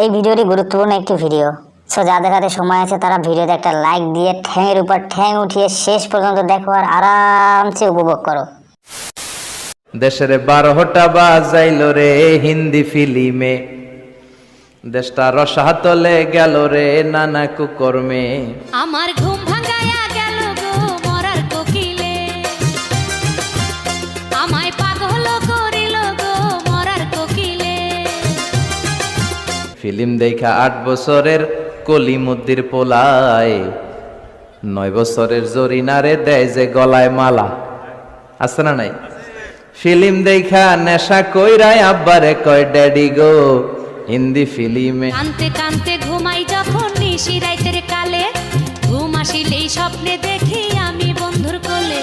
এই ভিডিওটি গুরুত্বপূর্ণ একটি ভিডিও। সো যাদের হাতে সময় আছে তারা ভিডিওতে একটা লাইক দিয়ে ঠ্যাংয়ের উপর ঠ্যাং উঠিয়ে শেষ পর্যন্ত দেখো আর আরামসে উপভোগ করো। দেশের বারোটা বাজাইল রে হিন্দি ফিলিমে। দেশটা রসাতলে গেল রে নানা কুকর্মে। আমার ঘুম ভাঙায়া ফিল্ম দেখা আট বছরের কলিমুদ্দির পোলায়। নয় বছরের জরিনারে দেয় যে গলায় মালা। আছে না নাই? ফিল্ম দেখা নেশা কই কইরাই আব্বারে কয় ড্যাডি গো হিন্দি ফিল্মে কানতে কানতে ঘুমাই যখন নিশি রাইতের কালে। ঘুম আসিলেই স্বপ্নে দেখি আমি বন্ধুর কোলে।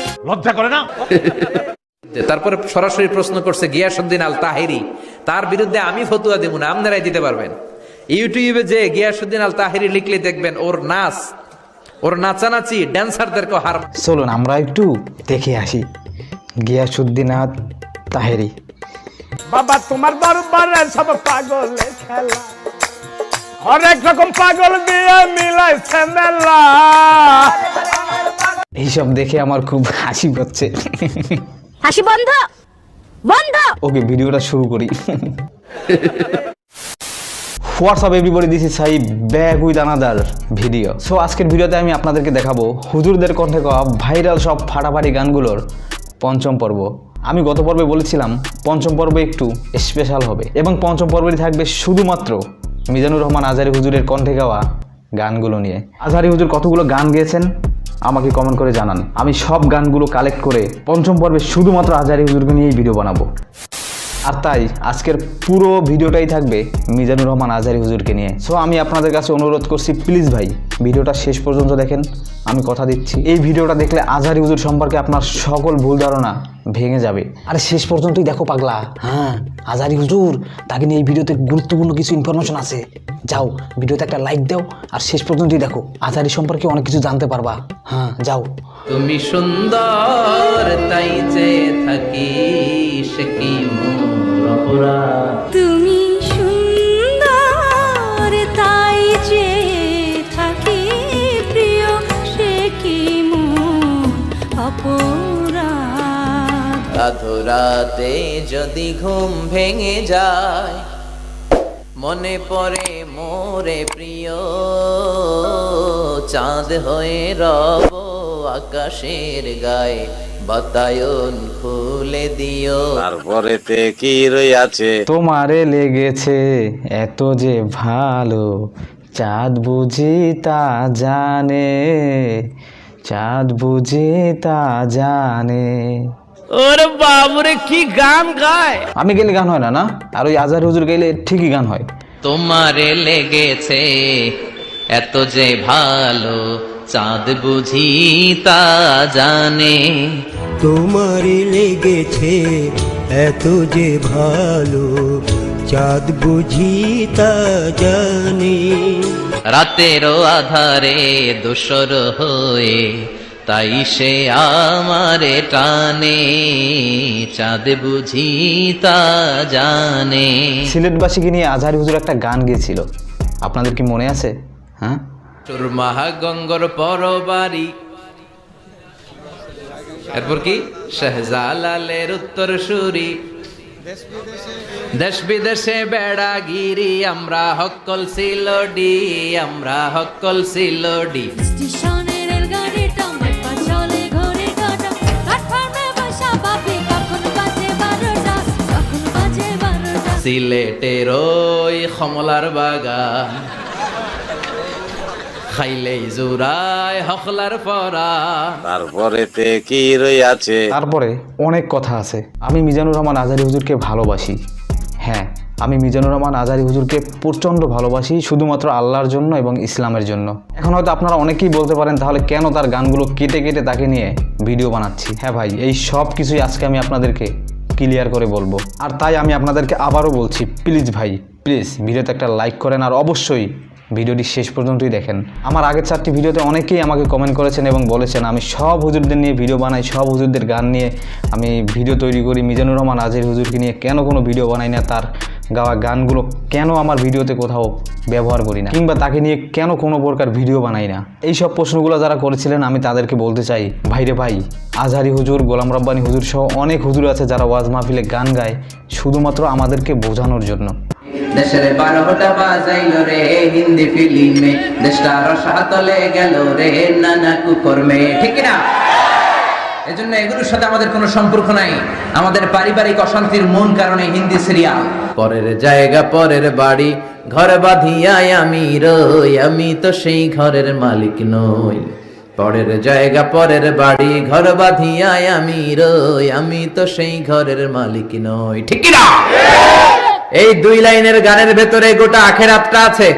যে তারপরে সরাসরি প্রশ্ন করছে গিয়াসুদ্দিন আল তাহিরি তার বিরুদ্ধে আমি ফতুয়া দেব না আপনারাই দিতে পারবেন। ইউটিউবে যে গিয়াসুদ্দিন আল তাহিরি লিখলে দেখবেন ওর নাচ ওর নাচানাচি ড্যান্সারদেরকে হার চলুন আমরা একটু দেখে আসি। গিয়াসুদ্দিনাথ তাহেরি বাবা তোমার দরবারে সব পাগলে খেলা। হরেক রকম পাগল দিয়ে মিলাইছে মেলা। এইসব দেখে আমার খুব হাসি পাচ্ছে। হাসি বন্ধ? বন্ধ। ওকে ভিডিওটা শুরু করি। What's up everybody this is Sai back with another video so আজকের ভিডিওতে আমি আপনাদেরকে দেখাবো হুজুরদের কণ্ঠে গাওয়া ভাইরাল সব ফাটাফাটি গানগুলোর পঞ্চম পর্ব। আমি গত পর্বে বলেছিলাম, পঞ্চম পর্বে একটু স্পেশাল হবে এবং পঞ্চম পর্বটি থাকবে শুধুমাত্র মিজানুর রহমান আজারি হুজুরের কণ্ঠে গাওয়া গানগুলো নিয়ে। আজহারি হুজুর কতগুলো গান গেয়েছেন? আমাকে কমেন্ট করে জানান। আমি সব গানগুলো কালেক্ট করে পঞ্চম পর্বে শুধুমাত্র হাজারি হুজুরকে নিয়েই ভিডিও বানাবো। আর তাই, আজকের পুরো ভিডিওটাই থাকবে মিজানুর রহমান আজারি হুজুরকে নিয়ে। সো আমি আপনাদের কাছে অনুরোধ করছি প্লিজ ভাই ভিডিওটা শেষ পর্যন্ত দেখেন। আমি কথা দিচ্ছি। এই ভিডিওটা দেখলে আজারি হুজুর সম্পর্কে আপনার সকল ভুল ধারণা ভেঙে যাবে। আরে শেষ পর্যন্তই দেখো পাগলা। হ্যাঁ। আজহারি হুজুর তাকে নিয়ে এই ভিডিওতে গুরুত্বপূর্ণ কিছু ইনফরমেশন আছে। যাও ভিডিওতে একটা লাইক দাও আর শেষ পর্যন্তই দেখো। আজারি সম্পর্কে অনেক কিছু জানতে পারবা। হ্যাঁ। যাও। তুমি সুন্দর তাই যে থাকি সে কি তুমি সুন্দর তাই যে থাকি প্রিয় সে কি অপরাধ? আধরাতে যদি ঘুম ভেঙে যায় মনে পড়ে মোরে প্রিয়। চাঁদ হয়ে রব আকাশের গায়ে বাতায়ন খুলে দিও। তারপরেতে কি রইয়াছে তোমারে লেগেছে এত যে ভালো চাঁদ বুঝি তা জানে চাঁদ বুঝি তা জানে। ওরে বাবুরে কি গান গায়? আমি গেলে গান হয় না না? আর ওই আজার হুজুর গেলে ঠিকই গান হয়। তোমারে লেগেছে এত যে ভালো চাঁদ বুঝি তা জানে। তোমারে লেগেছে এত যে ভালো চাঁদ বুঝি তা জানে। রাতেরও আধারে দোসর হয়ে তাই সে আমারে টানে চাঁদ বুঝি তা জানে। সিলেটবাসীকে নিয়ে আজহারি হুজুর একটা গান গেয়েছিল। আপনাদের কি মনে আছে? হ্যাঁ? সুরমাহা গঙ্গর পরবারি। এরপর কি? শাহজালালের উত্তর সুরি। দেশ বিদেশে বেড়াগিরি আমরা হকল সিলডি আমরা হকল সিলডি স্টেশনের সিলেটের ওই কমলার বাগান। খাইলেই জুরায় হকলার পরা তারপরেতে কি রইয়াছে তারপরে অনেক কথা আছে। আমি মিজানুর রহমান আজারি হুজুরকে ভালোবাসি। হ্যাঁ আমি মিজানুর রহমান আজারি হুজুরকে প্রচণ্ড ভালোবাসি শুধুমাত্র আল্লাহর জন্য এবং ইসলামের জন্য। এখন হয়তো আপনারা অনেকেই বলতে পারেন তাহলে কেন তার গানগুলো কেটে কেটে তাকে নিয়ে ভিডিও বানাচ্ছি? হ্যাঁ ভাই এই সব কিছুই আজকে আমি আপনাদেরকে ক্লিয়ার করে বলব। আর তাই আমি আপনাদেরকে আবারও বলছি প্লিজ ভাই প্লিজ ভিডিওতে একটা লাইক করেন আর অবশ্যই ভিডিওটি শেষ পর্যন্তই দেখেন। আমার আগের চারটি ভিডিওতে অনেকেই আমাকে কমেন্ট করেছেন এবং বলেছেন, আমি সব হুজুরদের নিয়ে ভিডিও বানাই, সব হুজুরদের গান নিয়ে আমি ভিডিও তৈরি করি। মিজানুর রহমান, আজের হুজুরকে নিয়ে কেন কোনো ভিডিও বানাই না? তার গাওয়া গানগুলো কেন আমার ভিডিওতে কোথাও ব্যবহার করি না? কিংবা তাকে নিয়ে কেন কোনো প্রকার ভিডিও বানাই না? এই সব প্রশ্নগুলো যারা করেছিলেন, আমি তাদেরকে বলতে চাই ভাইরে ভাই, আজহারি হুজুর, গোলাম রব্বানি হুজুর সহ অনেক হুজুর আছে যারা ওয়াজ মাহফিলে গান গায়, শুধুমাত্র আমাদেরকে বোঝানোর জন্য। দেশের বারোটা বাজাইল রে, হিন্দি ফিল্মে। দেশটা রসাতলে গেল রে, নানা কুকর্মে। ঠিক না এজন্য এগুলোর সাথে আমাদের কোনো সম্পর্ক নাই। আমাদের পারিবারিক অশান্তির মূল কারণে হিন্দি সিরিয়াল। পরের জায়গা, পরের বাড়ি, ঘর বাঁধিয়াই আমি রই, আমি তো সেই ঘরের মালিক নই। পরের জায়গা, পরের বাড়ি, ঘর বাঁধিয়াই আমি রই, আমি তো সেই ঘরের মালিক নই। ঠিক না এই দুই লাইনের গানের ভেতরে গোটা আখেরাতটা আছে।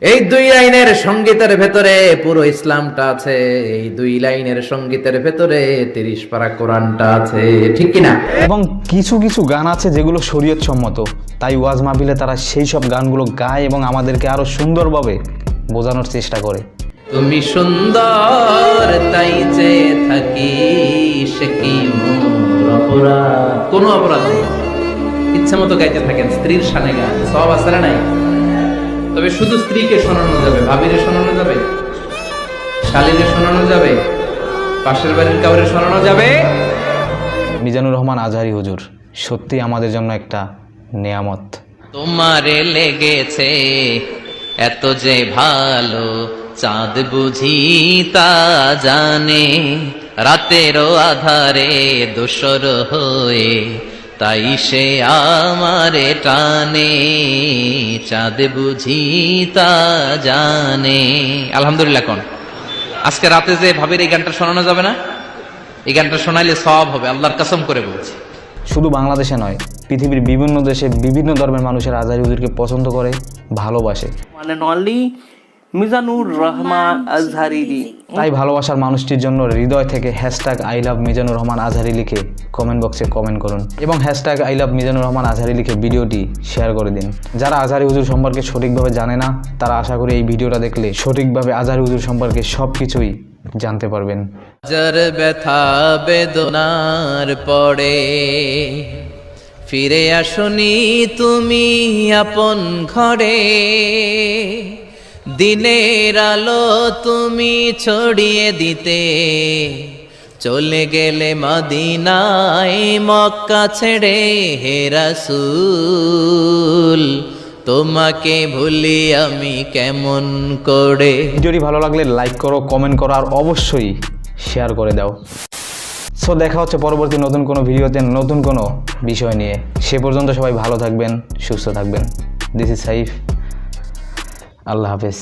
এই দুই লাইনের সঙ্গীতের ভেতরে পুরো ইসলামটা আছে। এই দুই লাইনের সঙ্গীতের ভেতরে তিরিশ পারা কোরআনটা আছে। ঠিক কিনা? এবং কিছু কিছু গান আছে যেগুলো শরীয়ত সম্মত তাই ওয়াজ মাহফিলে তারা সেই সব গানগুলো গায় এবং আমাদেরকে আরও সুন্দরভাবে বোঝানোর চেষ্টা করে। তুমি সুন্দর তাই যে থাকি সে কি অপরাধ? কোনো অপরাধ নেই। ইচ্ছা মতো গাইতে থাকেন স্ত্রীর সানে গান সব আছে না নাই? তবে শুধু স্ত্রীকে শোনানো যাবে ভাবিরে শোনানো যাবে শালীরে শোনানো যাবে পাশের বাড়ির কাউরে শোনানো যাবে? মিজানুর রহমান আজহারি হুজুর সত্যি আমাদের জন্য একটা নেয়ামত। তোমারে লেগেছে এত যে ভালো চাঁদ বুঝি তা জানে রাতেরও আধারে দোসর হয়ে তাই সে আমারে টানে চাঁদ বুঝি তা জানে। আলহামদুলিল্লাহ কোন। আজকে রাতে যে ভাবির এই গানটা শোনানো যাবে না এই গানটা শোনাইলে সব হবে আল্লাহর কসম করে বলছি। শুধু বাংলাদেশে নয় পৃথিবীর বিভিন্ন দেশে বিভিন্ন ধর্মের মানুষের আজারি হুজুরকে পছন্দ করে ভালোবাসে। মানে and মিজানুর রহমান Azhariri. তাই ভালোবাসার মানুষটির জন্য হৃদয় থেকে hashtag I love Mizanur Rahman Azhari লিখে কমেন্ট বক্সে কমেন্ট করুন এবং hashtag I love Mizanur Rahman Azhari লিখে ভিডিওটি শেয়ার করে দিন। যারা আজহারি হুজুর সম্পর্কে সঠিকভাবে জানে না, তারা আশা করি এই ভিডিওটা দেখলে সঠিকভাবে আজহারি হুজুর সম্পর্কে সব কিছুই জানতে পারবেন। ব্যথা বেদনার পড়ে ফিরে আসনি তুমি আপন ঘরে। দিনের আলো তুমি ছড়িয়ে দিতে। চলে গেলে মদিনায় মক্কা ছেড়ে হে রাসূল, তোমাকে ভুলি আমি কেমন করে? ভিডিওটি ভালো লাগলে লাইক করো, কমেন্ট করো, আর অবশ্যই শেয়ার করে দাও। সো দেখা হচ্ছে পরবর্তী নতুন কোনো ভিডিওতে নতুন কোনো বিষয় নিয়ে। সে পর্যন্ত সবাই ভালো থাকবেন, সুস্থ থাকবেন। দিস ইজ সাইফ আল্লাহ হাফেজ।